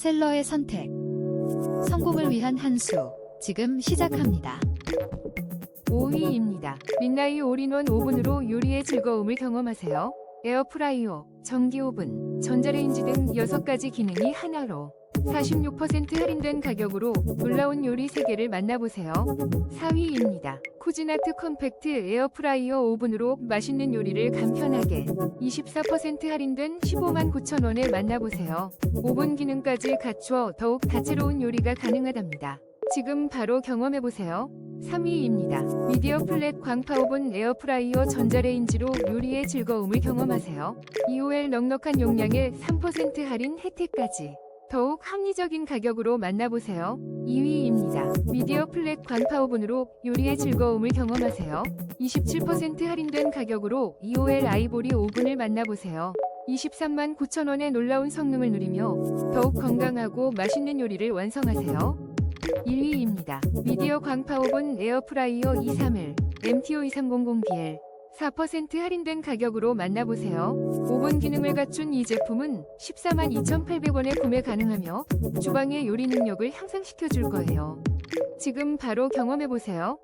셀러의 선택. 성공을 위한 한 수. 지금 시작합니다. 5위입니다. 민나이 올인원 오븐으로 요리의 즐거움을 경험하세요. 에어프라이어, 전기 오븐, 전자레인지 등 6가지 기능이 하나로 46% 할인된 가격으로 놀라운 요리 세계를 만나보세요. 4위입니다. 쿠지나트 컴팩트 에어프라이어 오븐으로 맛있는 요리를 간편하게 24% 할인된 15만 9천 원에 만나보세요. 오븐 기능까지 갖추어 더욱 다채로운 요리가 가능하답니다. 지금 바로 경험해보세요. 3위입니다. 미디어 플랫 광파 오븐 에어프라이어 전자레인지로 요리의 즐거움을 경험하세요. EOL 넉넉한 용량에 3% 할인 혜택까지. 더욱 합리적인 가격으로 만나보세요. 2위입니다. 미디어 플랫 광파 오븐으로 요리의 즐거움을 경험하세요. 27% 할인된 가격으로 EOL 아이보리 오븐을 만나보세요. 23만 9천 원의 놀라운 성능을 누리며 더욱 건강하고 맛있는 요리를 완성하세요. 1위입니다. 미디어 광파 오븐 에어프라이어 231 MTO 2300BL 4% 할인된 가격으로 만나보세요. 오븐 기능을 갖춘 이 제품은 14만 2,800원에 구매 가능하며 주방의 요리 능력을 향상시켜 줄 거예요. 지금 바로 경험해 보세요.